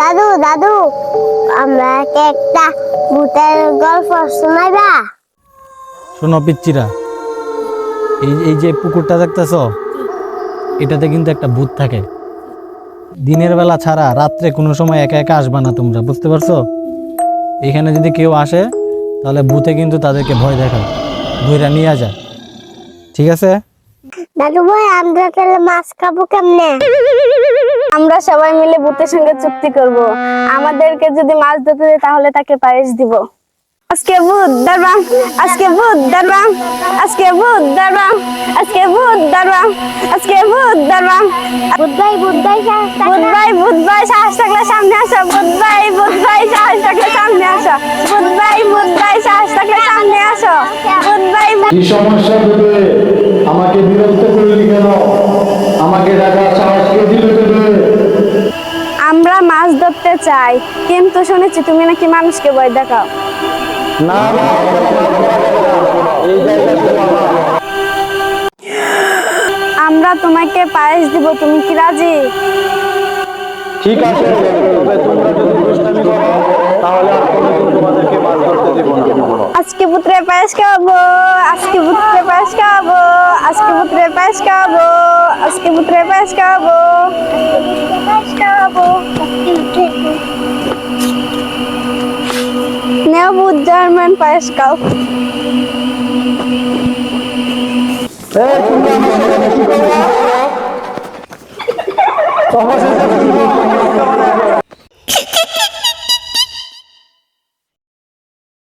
দাদু দাদু আমরা একটা ভূতের গল্প শোনাইবা? শোনো পিচ্চিরা এই এই যে পুকুরটা দেখতেছ এটাতে কিন্তু একটা ভূত থাকে। দিনের বেলা ছাড়া রাত্রে কোনো সময় একা একা আসবা না তোমরা বুঝতে পারছ? এখানে যদি কেউ আসে তাহলে ভূতে কিন্তু তাদেরকে ভয় দেখায় ধইরা নিয়ে যায়। ঠিক আছে? দাদু ভাই আমরা তাহলে মাছ খাব কেমনে? আমরা সবাই মিলে ভূতের সঙ্গে চুক্তি করব। আমাদেরকে যদি মাছ ধরতে দেয় তাহলে তাকে পায়েস দিব। আজকে ভূত ধরবাম আজকে ভূত ধরবাম আজকে ভূত ধরবাম আজকে ভূত ধরবাম আজকে ভূত ধরবাম ভূত ভাই ভূত ভাই সাহস থাকলে সামনে আসো। ভূত ভাই সাহস থাকলে সামনে আসো। ভূত ভাই সাহস থাকলে সামনে আসো। ভাই কি সমস্যা আমাকে বিরক্ত করলি কেন? আমাকে ডাকা আমরা মাছ ধরতে চাই কিন্তু শুনেছি তুমি নাকি মানুষকে ভয় দেখাও না আমার। তোমাকে পায়েস দিব তুমি কি রাজি ঠিক আছে তবে তোমরা যদি দুষ্টামি করো তাহলে আর কোনোদিন তোমাদেরকে মাছ ধরতে দিব না আজকে পুত্রে পায়েস খাব আজকে পুত্রে পায়েস খাব আজকে পুত্রে পায়েস খাব আজকে পুত্রে পায়েস খাব জার্মান পায়েস খাও। এই,